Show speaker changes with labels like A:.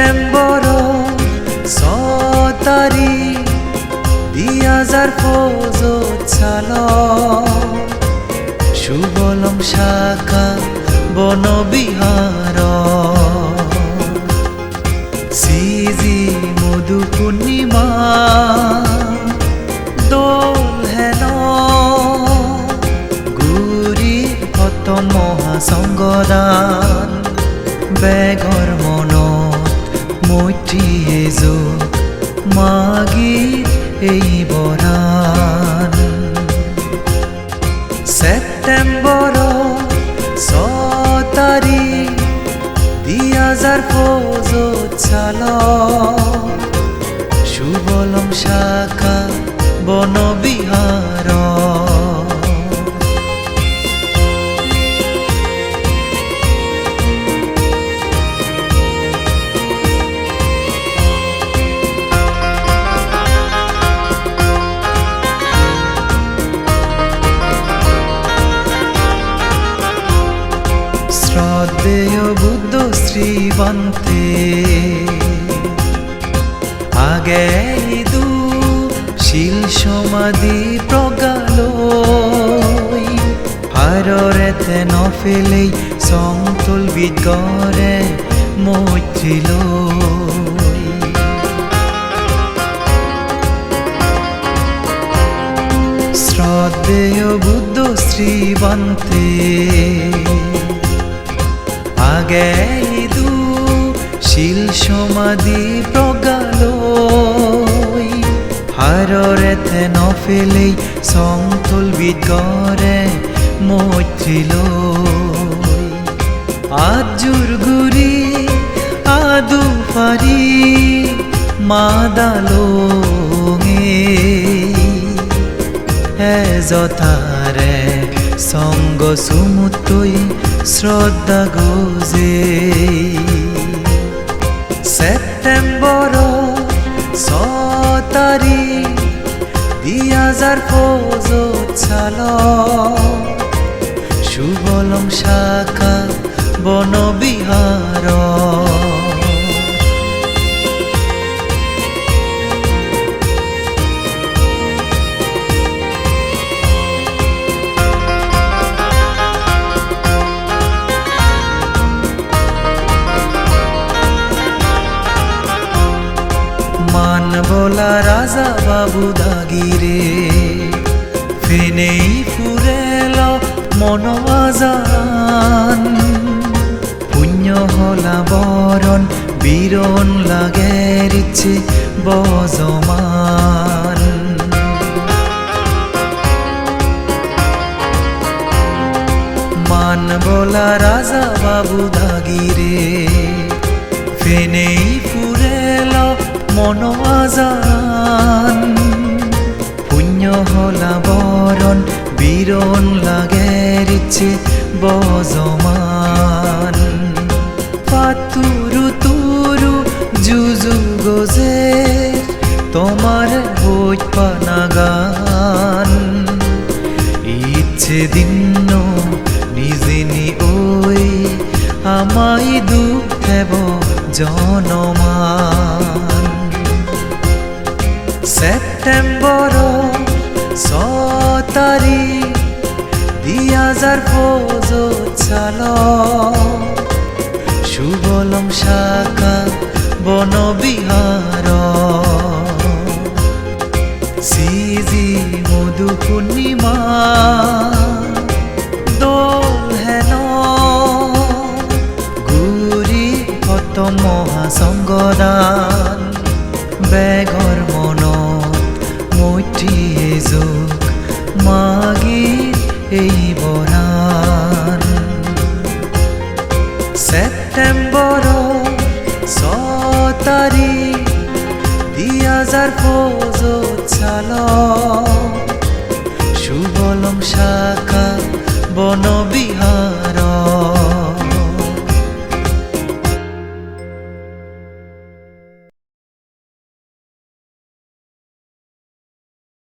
A: September ছ তারিখ দিয়াজার ফৌজ ছাল। সুবলম শাখা বনবিহার। সিজি মধু পূর্ণিমা, দোল হেন। গুৰি সত মহাসংগদান মৈত্ৰীয়ে যোগ মাগিৰ এই বৰাণ ছেপ্টেম্বৰ ছয় তাৰিখ দুই হাজাৰ পঁচত চাল শুভলম শাখা বনবিহাৰ শ্রীবন্তে আগে দু শিল সমাধি প্রগাল হাররেতে নফেলেই সমতুল বিগরে মৈত্রিল শ্রদ্ধেয় বুদ্ধ শ্রীবন্তে আগে দু শিল সমাধি প্রগাল হাররেতে নফেলেই সমতুল বিগরে মৈত্রিল আজুর গুরি, আদু ফারি মাদালো যথারে সঙ্গ সুমুতই শ্রদ্ধা গোজে। পঁচত চাল শুভলম শাখা বনবিহাৰ বলা রাজা বাবু দাগিরে। ফেনেই ফুরেল মনোয়াজান পুণ্য হলা বরণ, বীরণ লাগে ইচ্ছে বজমান। মান বলা রাজা বাবু দাগিরে। মনোয়াজান পুণ্য হলা বরণ, বীরণ লাগে ইচ্ছে বজমান। পাতুরু তুরু জুজু গজে তোমার বই পানাগান ইচ্ছে দিন নিজেনি ওই আমায় দুঃখ জনমান। সেপ্টেম্বর সতারি দুই হাজার চাল সুবলম শাখা বনবিহাৰ সিজি মধু পূর্ণিমা এই বনার সেপ্টেম্বর সতারি তারিখ দুই হাজার চাল সুবলম শাখা বনবিহার।